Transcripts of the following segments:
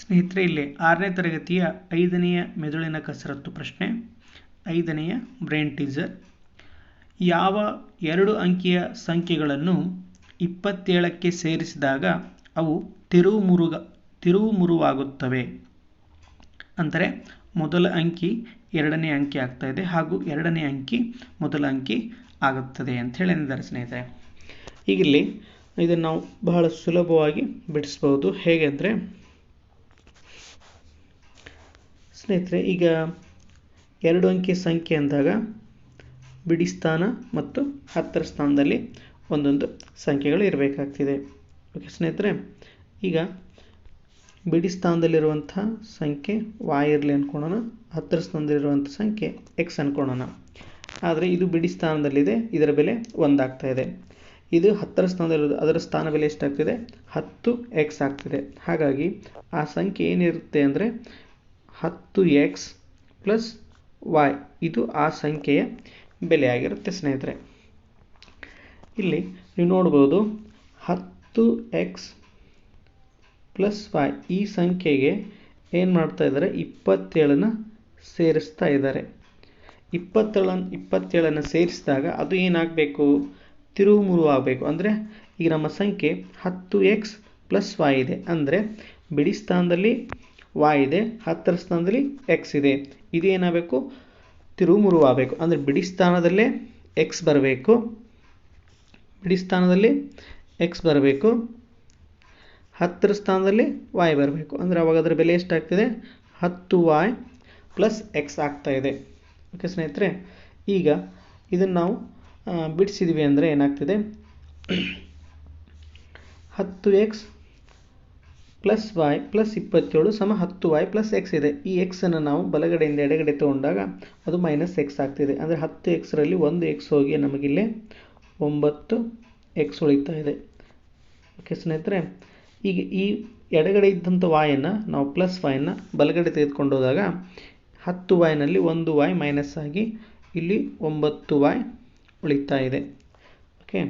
ಸ್ನೇಹಿತರೆ, ಇಲ್ಲಿ ಆರನೇ ತರಗತಿಯ ಐದನೆಯ ಮೆದುಳಿನ ಕಸರತ್ತು ಪ್ರಶ್ನೆ, ಐದನೆಯ ಬ್ರೈನ್ ಟೀಸರ್. ಯಾವ ಎರಡು ಅಂಕಿಯ ಸಂಖ್ಯೆಗಳನ್ನು ಇಪ್ಪತ್ತೇಳಕ್ಕೆ ಸೇರಿಸಿದಾಗ ಅವು ತಿರುವುಮುರುಗ ತಿರುವುಮುರುವಾಗುತ್ತವೆ ಅಂದರೆ ಮೊದಲ ಅಂಕಿ ಎರಡನೇ ಅಂಕಿ ಆಗ್ತಾ ಇದೆ ಹಾಗೂ ಎರಡನೇ ಅಂಕಿ ಮೊದಲ ಅಂಕಿ ಆಗುತ್ತದೆ ಅಂತ ಹೇಳಿದ್ದಾರೆ ಸ್ನೇಹಿತರೆ. ಈಗ ಇಲ್ಲಿ ಇದನ್ನು ನಾವು ಬಹಳ ಸುಲಭವಾಗಿ ಬಿಡಿಸ್ಬೋದು ಹೇಗೆ ಅಂದರೆ, ಸ್ನೇಹಿತರೆ, ಈಗ ಎರಡು ಅಂಕಿ ಸಂಖ್ಯೆ ಅಂದಾಗ ಬಿಡಿ ಸ್ಥಾನ ಮತ್ತು ಹತ್ತರ ಸ್ಥಾನದಲ್ಲಿ ಒಂದೊಂದು ಸಂಖ್ಯೆಗಳು ಇರಬೇಕಾಗ್ತಿದೆ. ಓಕೆ ಸ್ನೇಹಿತರೆ, ಈಗ ಬಿಡಿ ಸ್ಥಾನದಲ್ಲಿರುವಂಥ ಸಂಖ್ಯೆ ವಾಯ್ ಇರಲಿ ಅಂದ್ಕೊಳ್ಳೋಣ ಹತ್ತರ ಸ್ಥಾನದಲ್ಲಿರುವಂಥ ಸಂಖ್ಯೆ ಎಕ್ಸ್ ಅಂದ್ಕೊಳ್ಳೋಣ ಆದರೆ ಇದು ಬಿಡಿ ಸ್ಥಾನದಲ್ಲಿದೆ, ಇದರ ಬೆಲೆ ಒಂದಾಗ್ತಾ ಇದೆ. ಇದು ಹತ್ತರ ಸ್ಥಾನದಲ್ಲಿರೋದು ಅದರ ಸ್ಥಾನ ಬೆಲೆ ಎಷ್ಟಾಗ್ತಿದೆ? ಹತ್ತು ಎಕ್ಸ್ ಆಗ್ತಿದೆ. ಹಾಗಾಗಿ ಆ ಸಂಖ್ಯೆ ಏನಿರುತ್ತೆ ಅಂದರೆ ಹತ್ತು ಎಕ್ಸ್ ಪ್ಲಸ್ ವೈ ಇದು ಆ ಸಂಖ್ಯೆಯ ಬೆಲೆ ಆಗಿರುತ್ತೆ, ಸ್ನೇಹಿತರೆ. ಇಲ್ಲಿ ನೀವು ನೋಡ್ಬೋದು ಹತ್ತು ಎಕ್ಸ್ ಪ್ಲಸ್ ವೈ ಈ ಸಂಖ್ಯೆಗೆ ಏನು ಮಾಡ್ತಾ ಇದ್ದಾರೆ? ಇಪ್ಪತ್ತೇಳನ್ನು ಸೇರಿಸ್ತಾ ಇದ್ದಾರೆ. ಇಪ್ಪತ್ತೇಳನ್ನು ಇಪ್ಪತ್ತೇಳನ್ನು ಸೇರಿಸಿದಾಗ ಅದು ಏನಾಗಬೇಕು? ತಿರುವು ಮುರುವು ಆಗಬೇಕು ಅಂದರೆ ಈಗ ನಮ್ಮ ಸಂಖ್ಯೆ ಹತ್ತು ಎಕ್ಸ್ ಪ್ಲಸ್ ವಾಯ್ ಇದೆ. ಅಂದರೆ ಬಿಡಿ ಸ್ಥಾನದಲ್ಲಿ ವಾಯ್ ಇದೆ, ಹತ್ತರ ಸ್ಥಾನದಲ್ಲಿ ಎಕ್ಸ್ ಇದೆ. ಇದು ಏನಾಗಬೇಕು? ತಿರುವು ಮುರುವು ಆಗಬೇಕು ಅಂದರೆ ಬಿಡಿ ಸ್ಥಾನದಲ್ಲೇ ಎಕ್ಸ್ ಬರಬೇಕು. ಬಿಡಿ ಸ್ಥಾನದಲ್ಲಿ ಎಕ್ಸ್ ಬರಬೇಕು. ಹತ್ತರ ಸ್ಥಾನದಲ್ಲಿ ವಾಯ್ ಬರಬೇಕು. ಅಂದರೆ ಅವಾಗ ಅದರ ಬೆಲೆ ಎಷ್ಟಾಗ್ತಿದೆ? ಹತ್ತು ವಾಯ್ ಪ್ಲಸ್ ಎಕ್ಸ್ ಆಗ್ತಾ ಇದೆ. ಓಕೆ ಸ್ನೇಹಿತರೆ, ಈಗ ಇದನ್ನು ನಾವು ಬಿಡಿಸಿದ್ವಿ ಅಂದರೆ ಏನಾಗ್ತಿದೆ? ಹತ್ತು ಎಕ್ಸ್ ಪ್ಲಸ್ ವಾಯ್ ಪ್ಲಸ್ ಇಪ್ಪತ್ತೇಳು ಸಮ ಹತ್ತು ವಾಯ್ ಪ್ಲಸ್ ಎಕ್ಸ್ ಇದೆ. ಈ ಎಕ್ಸನ್ನು ನಾವು ಬಲಗಡೆಯಿಂದ ಎಡಗಡೆ ತಗೊಂಡಾಗ ಅದು ಮೈನಸ್ ಎಕ್ಸ್ ಆಗ್ತಿದೆ. ಅಂದರೆ ಹತ್ತು ಎಕ್ಸ್ರಲ್ಲಿ ಒಂದು ಎಕ್ಸ್ ಹೋಗಿ ನಮಗಿಲ್ಲಿ ಒಂಬತ್ತು ಎಕ್ಸ್ ಉಳಿತಾ ಇದೆ. ಓಕೆ ಸ್ನೇಹಿತರೆ ಈಗ ಈ ಎಡಗಡೆ ಇದ್ದಂಥ ವಾಯನ್ನು ನಾವು ಪ್ಲಸ್ ವಾಯನ್ನು ಬಲಗಡೆ ತೆಗೆದುಕೊಂಡು ಹೋದಾಗ ಹತ್ತು ವಾಯ್ನಲ್ಲಿ ಒಂದು ವಾಯ್ ಮೈನಸ್ ಆಗಿ ಇಲ್ಲಿ ಒಂಬತ್ತು ವಾಯ್ ಉಳಿತಾ ಇದೆ. ಓಕೆ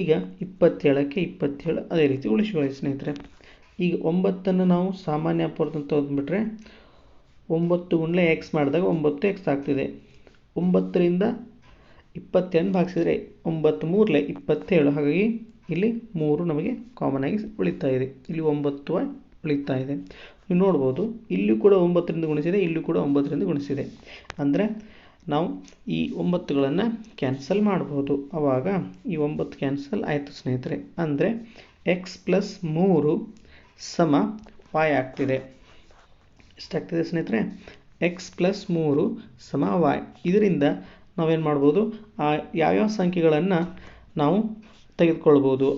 ಈಗ ಇಪ್ಪತ್ತೇಳಕ್ಕೆ ಇಪ್ಪತ್ತೇಳು ಅದೇ ರೀತಿ ಉಳಿಸಿಕೊಳ್ಳಿ ಸ್ನೇಹಿತರೆ. ಈಗ ಒಂಬತ್ತನ್ನು ನಾವು ಸಾಮಾನ್ಯ ಅಪವರ್ತ ಅಂತ ಓದ್ಬಿಟ್ರೆ ಒಂಬತ್ತು ಗುಂಡ್ಲೆ ಎಕ್ಸ್ ಮಾಡಿದಾಗ ಒಂಬತ್ತು ಎಕ್ಸ್ ಆಗ್ತಿದೆ. ಒಂಬತ್ತರಿಂದ ಇಪ್ಪತ್ತೆಂಟು ಭಾಗಿಸಿದರೆ ಒಂಬತ್ತು ಮೂರಲೆ ಇಪ್ಪತ್ತೇಳು. ಹಾಗಾಗಿ ಇಲ್ಲಿ ಮೂರು ನಮಗೆ ಕಾಮನ್ ಆಗಿ ಉಳಿತಾ ಇದೆ. ಇಲ್ಲಿ ಒಂಬತ್ತು ಉಳಿತಾ ಇದೆ. ನೀವು ನೋಡ್ಬೋದು, ಇಲ್ಲಿ ಕೂಡ ಒಂಬತ್ತರಿಂದ ಗುಣಿಸಿದೆ, ಇಲ್ಲಿ ಕೂಡ ಒಂಬತ್ತರಿಂದ ಗುಣಿಸಿದೆ. ಅಂದರೆ ನಾವು ಈ ಒಂಬತ್ತುಗಳನ್ನು ಕ್ಯಾನ್ಸಲ್ ಮಾಡ್ಬೋದು. ಆವಾಗ ಈ ಒಂಬತ್ತು ಕ್ಯಾನ್ಸಲ್ ಆಯಿತು ಸ್ನೇಹಿತರೆ. ಅಂದರೆ ಎಕ್ಸ್ ಪ್ಲಸ್ ಮೂರು ಸಮ ವಾಯ್ ಆಗ್ತಿದೆ. ಎಷ್ಟಾಗ್ತಿದೆ ಸ್ನೇಹಿತರೆ? ಎಕ್ಸ್ ಪ್ಲಸ್ ಮೂರು ಸಮ ವಾಯ್ ಇದರಿಂದ ನಾವೇನು ಮಾಡ್ಬೋದು? ಆ ಯಾವ್ಯಾವ ಸಂಖ್ಯೆಗಳನ್ನು ನಾವು ತೆಗೆದುಕೊಳ್ಬೋದು?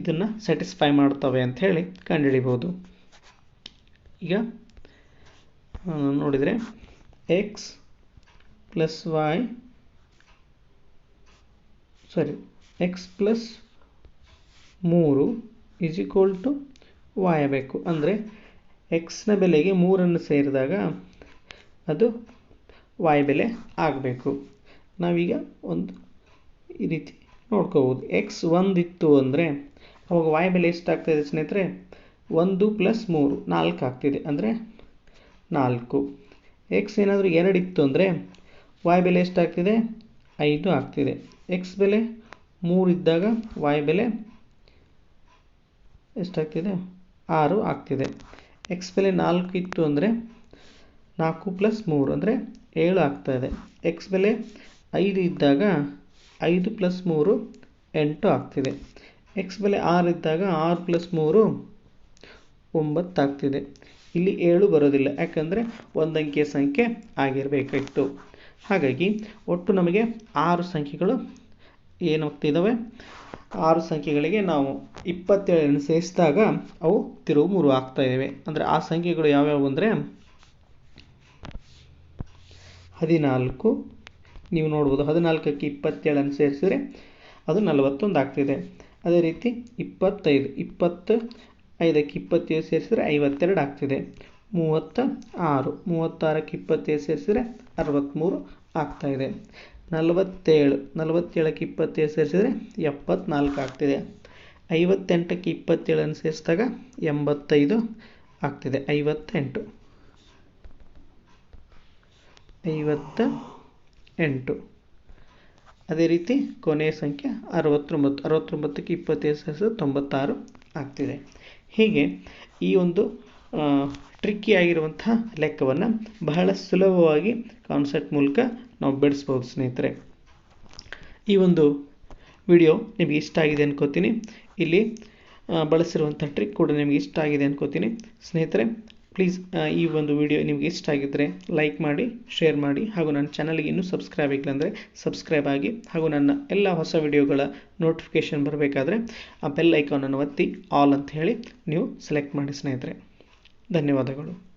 ಇದನ್ನು ಸ್ಯಾಟಿಸ್ಫೈ ಮಾಡ್ತವೆ ಅಂತ ಹೇಳಿ ಕಂಡುಹಿಡಿಬೋದು. ಈಗ ನೋಡಿದರೆ x plus y sorry x plus ಮೂರು ಇಸ್ ಈಕ್ವಲ್ ಟು ವಾಯ್ ಬೇಕು. ಅಂದರೆ ಎಕ್ಸ್ನ ಬೆಲೆಗೆ ಮೂರನ್ನು ಸೇರಿದಾಗ ಅದು ವಾಯ್ ಬೆಲೆ ಆಗಬೇಕು. ನಾವೀಗ ಒಂದು ಈ ರೀತಿ ನೋಡ್ಕೋಬೋದು. ಎಕ್ಸ್ ಒಂದಿತ್ತು ಅಂದರೆ ಅವಾಗ ವಾಯ್ ಬೆಲೆ ಎಷ್ಟಾಗ್ತಾಯಿದೆ ಸ್ನೇಹಿತರೆ? ಒಂದು ಪ್ಲಸ್ ಮೂರು, ನಾಲ್ಕು ಆಗ್ತಿದೆ. ಅಂದರೆ ನಾಲ್ಕು. ಎಕ್ಸ್ ಏನಾದರೂ ಎರಡಿತ್ತು ಅಂದರೆ ವಾಯ್ ಬೆಲೆ ಎಷ್ಟಾಗ್ತಿದೆ? ಐದು ಆಗ್ತಿದೆ. ಎಕ್ಸ್ ಬೆಲೆ ಮೂರು ಇದ್ದಾಗ ವಾಯ್ ಬೆಲೆ ಎಷ್ಟಾಗ್ತಿದೆ? ಆರು ಆಗ್ತಿದೆ. ಎಕ್ಸ್ ಬೆಲೆ ನಾಲ್ಕು ಇತ್ತು ಅಂದರೆ ನಾಲ್ಕು ಪ್ಲಸ್ ಮೂರು ಅಂದರೆ ಏಳು ಆಗ್ತಾಯಿದೆ ಎಕ್ಸ್ ಬೆಲೆ ಐದು ಇದ್ದಾಗ ಐದು ಪ್ಲಸ್ ಮೂರು ಎಂಟು ಆಗ್ತಿದೆ. ಎಕ್ಸ್ ಬೆಲೆ ಆರು ಇದ್ದಾಗ ಆರು ಪ್ಲಸ್ ಮೂರು ಒಂಬತ್ತು ಆಗ್ತಿದೆ. ಇಲ್ಲಿ ಏಳು ಬರೋದಿಲ್ಲ. ಯಾಕಂದರೆ ಒಂದಂಕಿಯ ಸಂಖ್ಯೆ ಆಗಿರಬೇಕಾಗಿತ್ತು ಹಾಗಾಗಿ ಒಟ್ಟು ನಮಗೆ ಆರು ಸಂಖ್ಯೆಗಳು ಏನಾಗ್ತಿದ್ದಾವೆ ಆರು ಸಂಖ್ಯೆಗಳಿಗೆ ನಾವು ಇಪ್ಪತ್ತೇಳನ್ನು ಸೇರಿಸಿದಾಗ ಅವು ತಿರುವು ಮೂರು ಆಗ್ತಾ ಇದ್ದಾವೆ ಅಂದರೆ ಆ ಸಂಖ್ಯೆಗಳು ಯಾವ್ಯಾವು ಅಂದರೆ ಹದಿನಾಲ್ಕು, ನೀವು ನೋಡ್ಬೋದು ಹದಿನಾಲ್ಕಕ್ಕೆ ಇಪ್ಪತ್ತೇಳನ್ನು ಸೇರಿಸಿದ್ರೆ ಅದು ನಲವತ್ತೊಂದು ಆಗ್ತಿದೆ. ಅದೇ ರೀತಿ ಇಪ್ಪತ್ತೈದು ಇಪ್ಪತ್ತು ಐದಕ್ಕೆ ಇಪ್ಪತ್ತೇಳು ಸೇರಿಸಿದ್ರೆ ಐವತ್ತೆರಡು ಆಗ್ತಿದೆ. ಮೂವತ್ತ ಆರು ಮೂವತ್ತಾರಕ್ಕೆ ಇಪ್ಪತ್ತೈದು ಸೇರಿಸಿದರೆ ಅರವತ್ತ್ಮೂರು ಆಗ್ತಾಯಿದೆ ನಲವತ್ತೇಳು, ನಲವತ್ತೇಳಕ್ಕೆ ಇಪ್ಪತ್ತೈದು ಸೇರಿಸಿದರೆ ಎಪ್ಪತ್ನಾಲ್ಕು ಆಗ್ತಿದೆ. ಐವತ್ತೆಂಟಕ್ಕೆ ಇಪ್ಪತ್ತೇಳನ್ನು ಸೇರಿಸಿದಾಗ ಎಂಬತ್ತೈದು ಆಗ್ತಿದೆ. ಐವತ್ತೆಂಟು. ಐವತ್ತ ಎಂಟು ಅದೇ ರೀತಿ ಕೊನೆಯ ಸಂಖ್ಯೆ ಅರವತ್ತೊಂಬತ್ತು. ಅರವತ್ತೊಂಬತ್ತಕ್ಕೆ ಇಪ್ಪತ್ತೈದು ಸೇರಿಸಿದ್ರೆ ತೊಂಬತ್ತಾರು ಆಗ್ತಿದೆ. ಹೀಗೆ ಈ ಒಂದು ಟ್ರಿಕ್ಕಿ ಆಗಿರುವಂಥ ಲೆಕ್ಕವನ್ನು ಬಹಳ ಸುಲಭವಾಗಿ ಕಾನ್ಸೆಪ್ಟ್ ಮೂಲಕ ನಾವು ಬಿಡಿಸ್ಬೋದು ಸ್ನೇಹಿತರೆ. ಈ ಒಂದು ವಿಡಿಯೋ ನಿಮಗೆ ಇಷ್ಟ ಆಗಿದೆ ಅನ್ಕೋತೀನಿ. ಇಲ್ಲಿ ಬಳಸಿರುವಂಥ ಟ್ರಿಕ್ ಕೂಡ ನಿಮಗೆ ಇಷ್ಟ ಆಗಿದೆ ಅನ್ಕೋತೀನಿ. ಸ್ನೇಹಿತರೆ ಪ್ಲೀಸ್ ಈ ಒಂದು ವಿಡಿಯೋ ನಿಮಗೆ ಇಷ್ಟ ಆಗಿದ್ದರೆ ಲೈಕ್ ಮಾಡಿ ಶೇರ್ ಮಾಡಿ, ಹಾಗೂ ನನ್ನ ಚಾನಲ್ಗೆ ಇನ್ನೂ ಸಬ್ಸ್ಕ್ರೈಬ್ ಆಗಿಲ್ಲ ಅಂದರೆ ಸಬ್ಸ್ಕ್ರೈಬ್ ಆಗಿ, ಹಾಗೂ ನನ್ನ ಎಲ್ಲ ಹೊಸ ವಿಡಿಯೋಗಳ ನೋಟಿಫಿಕೇಷನ್ ಬರಬೇಕಾದ್ರೆ ಆ ಬೆಲ್ ಐಕಾನನ್ನು ಒತ್ತಿ ಆಲ್ ಅಂತ ಹೇಳಿ ನೀವು ಸೆಲೆಕ್ಟ್ ಮಾಡಿ ಸ್ನೇಹಿತರೆ. ಧನ್ಯವಾದಗಳು.